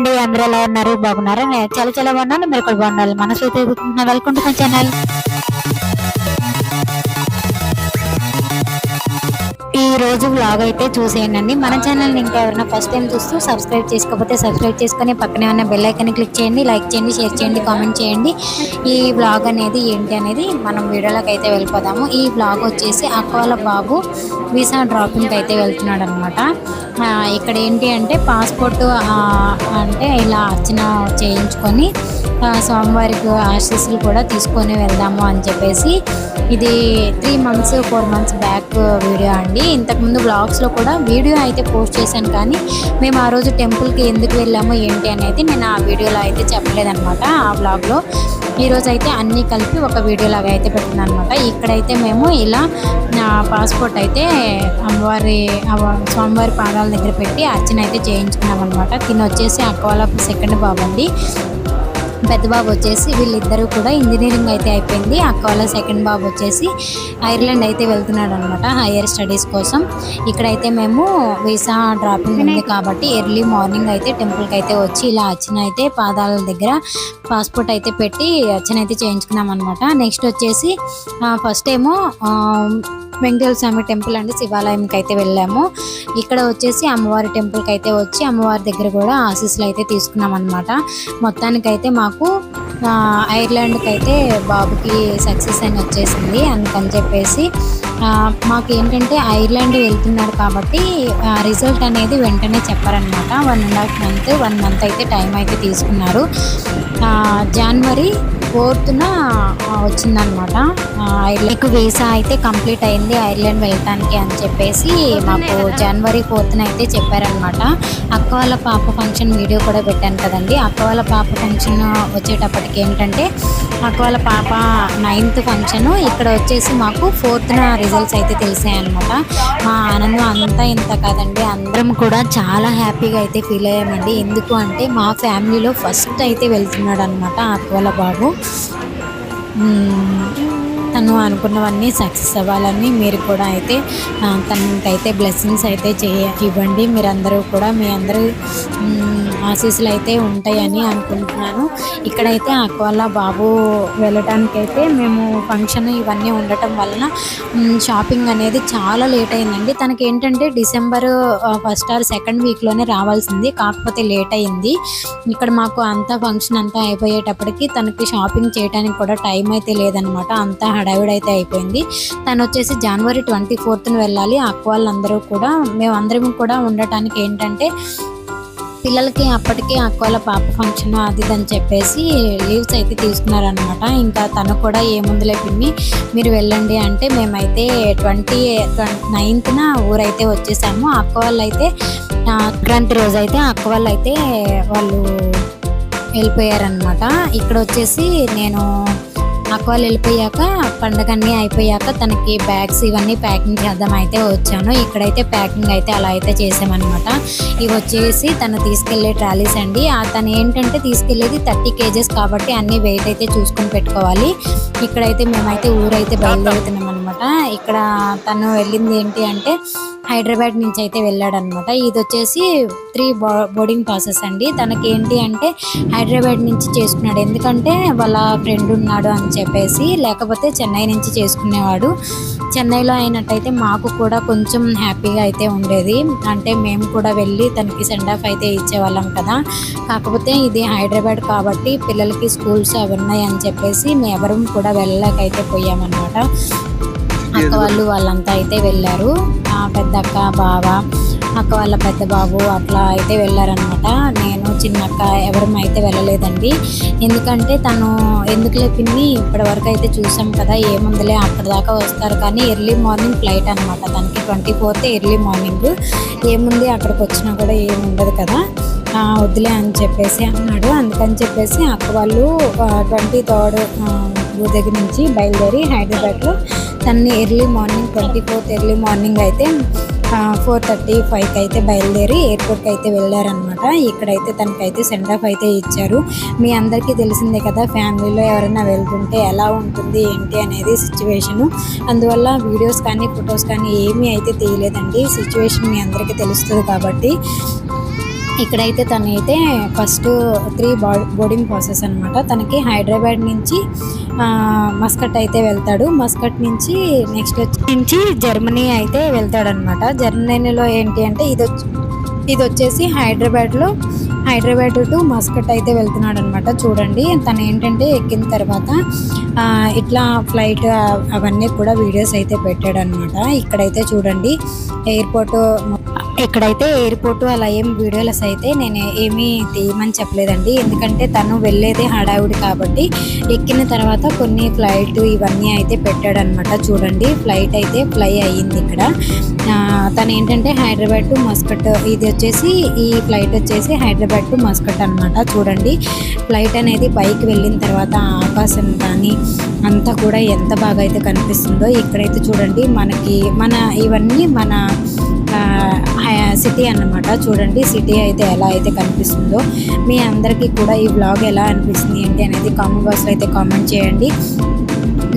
అండి అందరూ ఎలా ఉన్నారు? బాగున్నారా? చాలా చాలా బాగున్నాను. మీరు కూడా బాగున్నారు మనసు వెల్కమ్ టు మై ఛానల్. రోజు వ్లాగ్ అయితే చూసేయండి. మన ఛానల్ని ఇంకా ఎవరైనా ఫస్ట్ టైం చూస్తూ సబ్స్క్రైబ్ చేసుకోకపోతే సబ్స్క్రైబ్ చేసుకొని పక్కనే ఉన్న బెల్ క్లిక్ చేయండి లైక్ చేయండి షేర్ చేయండి కామెంట్ చేయండి. ఈ వ్లాగ్ అనేది ఏంటి అనేది మనం వీడియోలోకి అయితే వెళ్ళిపోదాము. ఈ వ్లాగ్ వచ్చేసి అక్కవాళ్ళ బాబు వీసా డ్రాపింగ్కి అయితే వెళ్తున్నాడు అనమాట ఇక్కడ ఏంటి అంటే పాస్పోర్ట్ అంటే ఇలా అర్చన చేయించుకొని స్వామివారికి ఆశీస్సులు కూడా తీసుకొని వెళ్దాము అని చెప్పేసి ఇది three months four months back video అండి. ఇంతకుముందు బ్లాగ్స్లో కూడా వీడియో అయితే పోస్ట్ చేశాను కానీ మేము ఆ రోజు టెంపుల్కి ఎందుకు వెళ్ళాము ఏంటి అనేది నేను ఆ వీడియోలో అయితే చెప్పలేదనమాట ఆ బ్లాగ్లో ఈరోజు అయితే అన్నీ కలిపి ఒక వీడియో లాగా అయితే పెట్టినాను అనమాట ఇక్కడైతే మేము ఇలా నా పాస్పోర్ట్ అయితే అమ్మవారి స్వామివారి పాదాల దగ్గర పెట్టి అర్చన అయితే చేయించుకున్నాం అనమాట తిని వచ్చేసి అక్క వాళ్ళ సెకండ్ బాబు పెద్ద బాబు వచ్చేసి వీళ్ళిద్దరూ కూడా ఇంజనీరింగ్ అయితే అయిపోయింది. అక్క వాళ్ళ సెకండ్ బాబు వచ్చేసి ఐర్లాండ్ అయితే వెళ్తున్నాడు అనమాట హైయర్ స్టడీస్ కోసం. ఇక్కడైతే మేము వీసా డ్రాపింగ్ ఉంది కాబట్టి ఎర్లీ మార్నింగ్ అయితే టెంపుల్కి అయితే వచ్చి ఇలా అర్చన అయితే పాదాల దగ్గర పాస్పోర్ట్ అయితే పెట్టి అర్చన అయితే చేయించుకున్నాం అనమాట నెక్స్ట్ వచ్చేసి ఫస్ట్ ఏమో వెంకటేశ్వర స్వామి టెంపుల్ అండి శివాలయంకి అయితే వెళ్ళాము. ఇక్కడ వచ్చేసి అమ్మవారి టెంపుల్కి అయితే వచ్చి అమ్మవారి దగ్గర కూడా ఆశీస్సులు అయితే తీసుకున్నాం అనమాట మొత్తానికైతే మాకు ఐర్లాండ్కి అయితే బాబుకి సక్సెస్ అని వచ్చేసింది అందుకని చెప్పేసి మాకు ఏంటంటే ఐర్లాండ్ వెళ్తున్నాడు కాబట్టి రిజల్ట్ అనేది వెంటనే చెప్పారనమాట one and half month one month అయితే టైం అయితే తీసుకున్నారు. జనవరి ఫోర్త్న వచ్చిందనమాట ఐర్లాండ్ వీసా అయితే కంప్లీట్ అయింది? ఐర్లాండ్ వెళ్ళటానికి అని చెప్పేసి మాకు జనవరి ఫోర్త్న అయితే చెప్పారనమాట అక్క వాళ్ళ పాప ఫంక్షన్ వీడియో కూడా పెట్టాను కదండి. అక్క వాళ్ళ పాప ఫంక్షన్ వచ్చేటప్పటికి ఏంటంటే అక్క వాళ్ళ పాప నైన్త్ ఫంక్షన్ ఇక్కడ వచ్చేసి మాకు ఫోర్త్న రిజల్ట్స్ అయితే తెలిసాయి అనమాట మా ఆనందం అంతా ఇంత కాదండి. అందరం కూడా చాలా హ్యాపీగా అయితే ఫీల్ అయ్యామండి. ఎందుకు అంటే మా ఫ్యామిలీలో ఫస్ట్ అయితే వెళ్తున్నాడు అనమాట అక్క వాళ్ళ బాబు. తను అనుకున్నవన్నీ సక్సెస్ అవ్వాలని మీరు కూడా అయితే తనకైతే బ్లెస్సింగ్స్ అయితే చేయ ఇవ్వండి. మీరందరూ కూడా మీ అందరూ ఆశీస్సులు అయితే ఉంటాయని అనుకుంటున్నాను. ఇక్కడైతే అక్క బాబు బాబు అయితే మేము ఫంక్షన్ ఇవన్నీ ఉండటం వలన షాపింగ్ అనేది చాలా లేట్ అయిందండి. తనకి ఏంటంటే డిసెంబర్ ఫస్ట్ ఆర్ సెకండ్ వీక్లోనే రావాల్సింది. కాకపోతే లేట్ అయింది. ఇక్కడ మాకు అంతా ఫంక్షన్ అంతా అయిపోయేటప్పటికి తనకి షాపింగ్ చేయడానికి కూడా టైం అయితే లేదనమాట. అంతా హడావిడైతే అయిపోయింది. తను వచ్చేసి జనవరి ట్వంటీ ఫోర్త్న వెళ్ళాలి. అక్వాళ్ళందరూ కూడా మేమందరం కూడా ఉండటానికి ఏంటంటే పిల్లలకి అప్పటికే అక్క వాళ్ళ పాప ఫంక్షన్ అది అని చెప్పేసి లీవ్స్ అయితే తీసుకున్నారనమాట ఇంకా తను కూడా ఏముందులే పిన్ని మీరు వెళ్ళండి అంటే మేమైతే ట్వంటీ నైన్త్న ఊరైతే వచ్చేసాము. అక్క వాళ్ళు అయితే ట్వంటీ రోజు అయితే అక్క వాళ్ళు అయితే వాళ్ళు వెళ్ళిపోయారనమాట ఇక్కడ వచ్చేసి నేను అక్క వెళ్ళిపోయాక పండగ అన్నీ అయిపోయాక తనకి బ్యాగ్స్ ఇవన్నీ ప్యాకింగ్ చేద్దాం అయితే వచ్చాను. ఇక్కడైతే ప్యాకింగ్ అయితే అలా అయితే చేసామన్నమాట. ఇవి వచ్చేసి తను తీసుకెళ్ళే ట్రాలీస్ అండి. తను ఏంటంటే తీసుకెళ్ళేది థర్టీ కేజెస్ కాబట్టి అన్ని వెయిట్ అయితే చూసుకొని పెట్టుకోవాలి. ఇక్కడైతే మేమైతే ఊరైతే బయలుదేరుతున్నాం అనమాట ఇక్కడ తను వెళ్ళింది ఏంటి అంటే హైదరాబాద్ నుంచి అయితే వెళ్ళాడనమాట. ఇది వచ్చేసి త్రీ బోర్డింగ్ ప్రాసెస్ అండి. తనకి ఏంటి అంటే హైదరాబాద్ నుంచి చేసుకున్నాడు. ఎందుకంటే వాళ్ళ ఫ్రెండ్ ఉన్నాడు అని చెప్పేసి లేకపోతే చెన్నై నుంచి చేసుకునేవాడు. చెన్నైలో అయినట్టయితే మాకు కూడా కొంచెం హ్యాపీగా అయితే ఉండేది. అంటే మేము కూడా వెళ్ళి తనకి సెండ్ ఆఫ్ అయితే ఇచ్చేవాళ్ళం కదా. కాకపోతే ఇది హైదరాబాద్ కాబట్టి పిల్లలకి స్కూల్స్ అవి ఉన్నాయి అని చెప్పేసి మేము ఎవరూ కూడా వెళ్ళలేకైతే పోయామన్నమాట. అక్క వాళ్ళు వాళ్ళంతా అయితే వెళ్ళారు. ఆ పెద్ద అక్క బావ అక్క వాళ్ళ పెద్ద బాబు అట్లా అయితే వెళ్ళారనమాట నేను చిన్న అక్క ఎవరం అయితే వెళ్ళలేదండి. ఎందుకంటే తను ఎందుకు లేపింది? ఇప్పటివరకు అయితే చూసాం కదా ఏముందిలే అక్కడిదాకా వస్తారు. కానీ ఎర్లీ మార్నింగ్ ఫ్లైట్ అనమాట తనకి ట్వంటీ ఫోర్త్ ఎర్లీ మార్నింగ్. ఏముంది అక్కడికి వచ్చినా కూడా ఏమి ఉండదు కదా. వద్దులే అని చెప్పేసి అన్నాడు. అందుకని చెప్పేసి అక్క వాళ్ళు ట్వంటీ థర్డ్ దగ్గర నుంచి బయలుదేరి హైదరాబాద్లో. తన్ని early morning twenty fourth early morning అయితే ఫోర్ థర్టీ ఫైవ్కి అయితే బయలుదేరి ఎయిర్పోర్ట్కి అయితే వెళ్ళారనమాట ఇక్కడైతే తనకైతే సెండ్ ఆఫ్ అయితే ఇచ్చారు. మీ అందరికీ తెలిసిందే కదా ఫ్యామిలీలో ఎవరైనా వెళ్తుంటే ఎలా ఉంటుంది ఏంటి అనేది సిచ్యువేషను అందువల్ల వీడియోస్ కానీ ఫొటోస్ కానీ ఏమీ అయితే తీయలేదండి. సిచ్యువేషన్ మీ అందరికీ తెలుస్తుంది కాబట్టి ఇక్కడైతే తనైతే ఫస్ట్ త్రీ బోర్డింగ్ ప్రాసెస్ అనమాట తనకి హైదరాబాద్ నుంచి మస్కట్ అయితే వెళ్తాడు. మస్కట్ నుంచి నెక్స్ట్ వచ్చి నుంచి జర్మనీ అయితే వెళ్తాడనమాట జర్మనీలో ఏంటి అంటే ఇది ఇది వచ్చేసి హైదరాబాద్లో హైదరాబాద్ టు మస్కట్ అయితే వెళ్తున్నాడు అనమాట చూడండి తను ఏంటంటే ఎక్కిన తర్వాత ఇట్లా ఫ్లైట్ అవన్నీ కూడా వీడియోస్ అయితే పెట్టాడు అనమాట ఇక్కడైతే చూడండి ఎయిర్పోర్ట్ ఎక్కడైతే ఎయిర్పోర్ట్ అలా ఏం వీడియోలస్ అయితే నేను ఏమీ తీయమని చెప్పలేదండి. ఎందుకంటే తను వెళ్ళేదే హడావుడి కాబట్టి ఎక్కిన తర్వాత కొన్ని ఫ్లైట్ ఇవన్నీ అయితే పెట్టాడనమాట చూడండి ఫ్లైట్ అయితే ఫ్లై అయ్యింది ఇక్కడ. తను ఏంటంటే హైదరాబాద్ టు మస్కట్ ఇది వచ్చేసి ఈ ఫ్లైట్ వచ్చేసి హైదరాబాద్ టు మస్కట్ అనమాట చూడండి ఫ్లైట్ అనేది పైకి వెళ్ళిన తర్వాత ఆకాశం కానీ అంతా కూడా ఎంత బాగా అయితే కనిపిస్తుందో. ఇక్కడైతే చూడండి మనకి మన ఇవన్నీ మన సిటీ అన్నమాట. చూడండి సిటీ అయితే ఎలా అయితే కనిపిస్తుందో. మీ అందరికీ కూడా ఈ బ్లాగ్ ఎలా అనిపిస్తుంది ఏంటి అనేది కామెంట్ బాక్స్లో అయితే కామెంట్ చేయండి.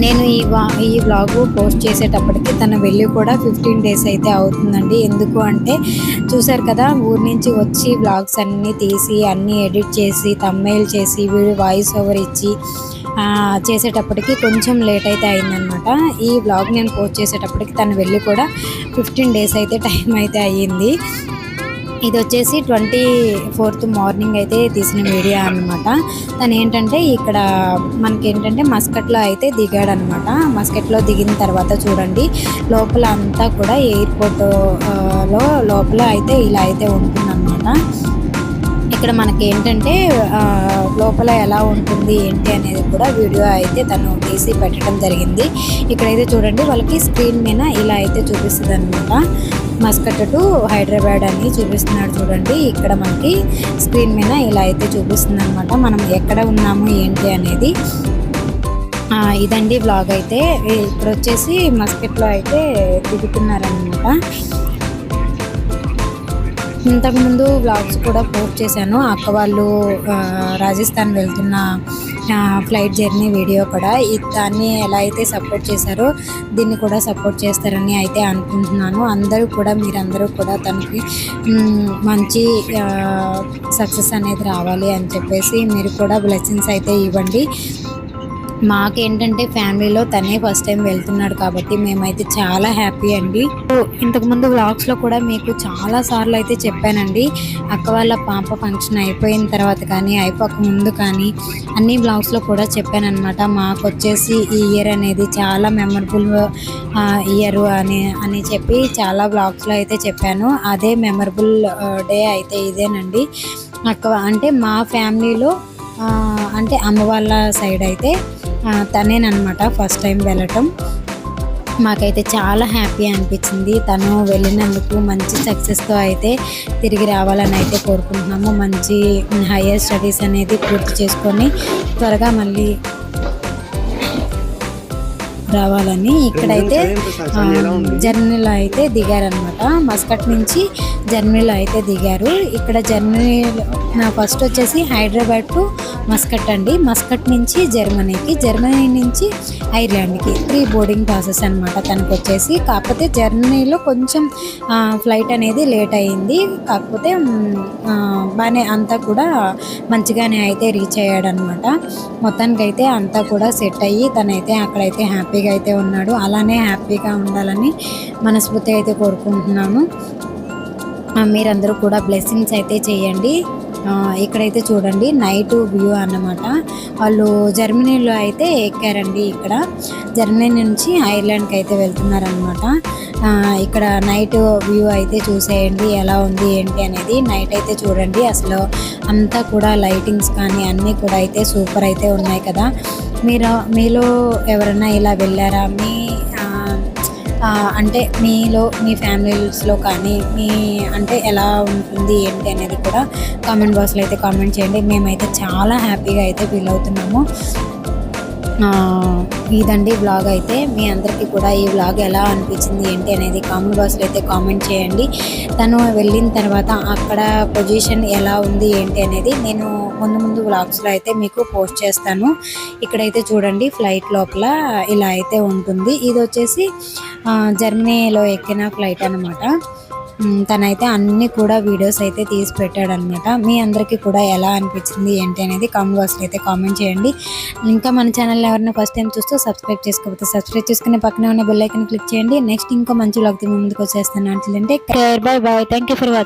నేను ఈ వా ఈ వ్లాగ్ పోస్ట్ చేసేటప్పటికి తను వెళ్ళి కూడా ఫిఫ్టీన్ డేస్ అయితే అవుతుందండి. ఎందుకు అంటే చూసారు కదా ఊరి నుంచి వచ్చి వ్లాగ్స్ అన్నీ తీసి అన్నీ ఎడిట్ చేసి తమ్మేల్ చేసి వీడియో వాయిస్ ఓవర్ ఇచ్చి చేసేటప్పటికి కొంచెం లేట్ అయితే అయిందనమాట ఈ వ్లాగ్ నేను పోస్ట్ చేసేటప్పటికి తను వెళ్ళి కూడా ఫిఫ్టీన్ డేస్ అయితే టైం అయితే అయ్యింది. ఇది వచ్చేసి ట్వంటీ ఫోర్త్ మార్నింగ్ అయితే తీసిన వీడియో అన్నమాట. తను ఏంటంటే ఇక్కడ మనకి ఏంటంటే మస్కట్లో అయితే దిగాడు అనమాట మస్కట్లో దిగిన తర్వాత చూడండి లోపల అంతా కూడా ఎయిర్పోర్ట్లో లోపల అయితే ఇలా అయితే ఉంటుందన్నమాట. ఇక్కడ మనకి ఏంటంటే లోపల ఎలా ఉంటుంది ఏంటి అనేది కూడా వీడియో అయితే తను తీసి పెట్టడం జరిగింది. ఇక్కడైతే చూడండి వాళ్ళకి స్క్రీన్ మీద ఇలా అయితే చూపిస్తుంది అనమాట మస్కట్ టు హైదరాబాద్ అని చూపిస్తున్నాడు చూడండి. ఇక్కడ మనకి స్క్రీన్ మీద ఇలా అయితే చూపిస్తుంది అనమాట మనం ఎక్కడ ఉన్నాము ఏంటి అనేది. ఇదండి బ్లాగ్ అయితే. ఇప్పుడు వచ్చేసి మస్కెట్లో అయితే దిగుతున్నారనమాట ఇంతకుముందు వ్లాగ్స్ కూడా పోస్ట్ చేశాను. అక్క వాళ్ళు రాజస్థాన్ వెళ్తున్న ఫ్లైట్ జర్నీ వీడియో కూడా. దాన్ని ఎలా అయితే సపోర్ట్ చేశారో దీన్ని కూడా సపోర్ట్ చేస్తారని అయితే అనుకుంటున్నాను. అందరూ కూడా మీరందరూ కూడా తనకి మంచి సక్సెస్ అనేది రావాలి అని చెప్పేసి మీరు కూడా బ్లెస్సింగ్స్ అయితే ఇవ్వండి. మాకేంటంటే ఫ్యామిలీలో తనే ఫస్ట్ టైం వెళ్తున్నాడు కాబట్టి మేమైతే చాలా హ్యాపీ అండి. ఇంతకుముందు వ్లాగ్స్లో కూడా మీకు చాలా సార్లు అయితే చెప్పానండి. అక్క వాళ్ళ పాప ఫంక్షన్ అయిపోయిన తర్వాత కానీ అయిపోక ముందు కానీ అన్ని బ్లాగ్స్లో కూడా చెప్పానమాట మాకు వచ్చేసి ఈ ఇయర్ అనేది చాలా మెమరబుల్ ఇయర్ అని అని చెప్పి చాలా బ్లాగ్స్లో అయితే చెప్పాను. అదే మెమరబుల్ డే అయితే ఇదేనండి. అక్క అంటే మా ఫ్యామిలీలో అంటే అమ్మ వాళ్ళ సైడ్ అయితే తనేనమాట ఫస్ట్ టైం వెళ్ళటం. మాకైతే చాలా హ్యాపీ అనిపించింది. తను వెళ్ళినందుకు మంచి సక్సెస్తో అయితే తిరిగి రావాలని అయితే కోరుకుంటున్నాము. మంచి హయ్యర్ స్టడీస్ అనేది పూర్తి చేసుకొని త్వరగా మళ్ళీ రావాలని ఇక్కడైతే జర్నీలో అయితే దిగారనమాట మస్కట్ నుంచి జర్నీలో అయితే దిగారు. ఇక్కడ జర్నీలో నా ఫస్ట్ వచ్చేసి హైదరాబాద్ టు మస్కట్ అండి. మస్కట్ నుంచి జర్మనీకి జర్మనీ నుంచి ఐర్లాండ్కి త్రీ బోర్డింగ్ ప్రాసెస్ అనమాట తనకు వచ్చేసి కాకపోతే జర్నీలో కొంచెం ఫ్లైట్ అనేది లేట్ అయింది. కాకపోతే బాగానే అంతా కూడా మంచిగానే అయితే రీచ్ అయ్యాడనమాట మొత్తానికైతే అంతా కూడా సెట్ అయ్యి తనైతే అక్కడైతే హ్యాపీగా అయితే ఉన్నాడు. అలానే హ్యాపీగా ఉండాలని మనస్ఫూర్తిగా అయితే కోరుకుంటున్నాను మీరందరూ కూడా బ్లెస్సింగ్స్ అయితే చేయండి. ఇక్కడైతే చూడండి నైట్ వ్యూ అన్నమాట. వాళ్ళు జర్మనీలో అయితే ఎక్కారండి ఇక్కడ. జర్మనీ నుంచి ఐర్లాండ్కి అయితే వెళ్తున్నారనమాట ఇక్కడ నైట్ వ్యూ అయితే చూసేయండి ఎలా ఉంది ఏంటి అనేది. నైట్ అయితే చూడండి అసలు అంతా కూడా లైటింగ్స్ కానీ అన్నీ కూడా అయితే సూపర్ అయితే ఉన్నాయి కదా. మీరు మీలో ఎవరైనా ఇలా వెళ్ళారా? మీ అంటే మీలో మీ ఫ్యామిలీస్లో కానీ మీ అంటే ఎలా ఉంటుంది ఏంటి అనేది కూడా కామెంట్ బాక్స్లో అయితే కామెంట్ చేయండి. మేమైతే చాలా హ్యాపీగా అయితే ఫీల్ అవుతున్నాము. ఇదండి వ్లాగ్ అయితే. మీ అందరికీ కూడా ఈ వ్లాగ్ ఎలా అనిపించింది ఏంటి అనేది కామెంట్ బాక్స్లో అయితే కామెంట్ చేయండి. తను వెళ్ళిన తర్వాత అక్కడ పొజిషన్ ఎలా ఉంది ఏంటి అనేది నేను ముందు ముందు వ్లాగ్స్లో అయితే మీకు పోస్ట్ చేస్తాను. ఇక్కడైతే చూడండి ఫ్లైట్ లోపల ఇలా అయితే ఉంటుంది. ఇది వచ్చేసి జర్మనీలో ఎక్కిన ఫ్లైట్ అనమాట తనైతే అన్ని కూడా వీడియోస్ అయితే తీసి పెట్టాడు అనమాట మీ అందరికీ కూడా ఎలా అనిపించింది ఏంటి అనేది కామెంట్ బాక్స్లో అయితే కామెంట్ చేయండి. ఇంకా మన ఛానల్ ఎవరైనా ఫస్ట్ టైం చూస్తూ సబ్స్క్రైబ్ చేసుకోకపోతే సబ్స్క్రైబ్ చేసుకునే పక్కనే ఉన్న బెల్ ఐకన్ క్లిక్ చేయండి. నెక్స్ట్ ఇంకో మంచి వ్లాగ్ ముందుకు వచ్చేస్తాను. అంటే bye bye thank you for watching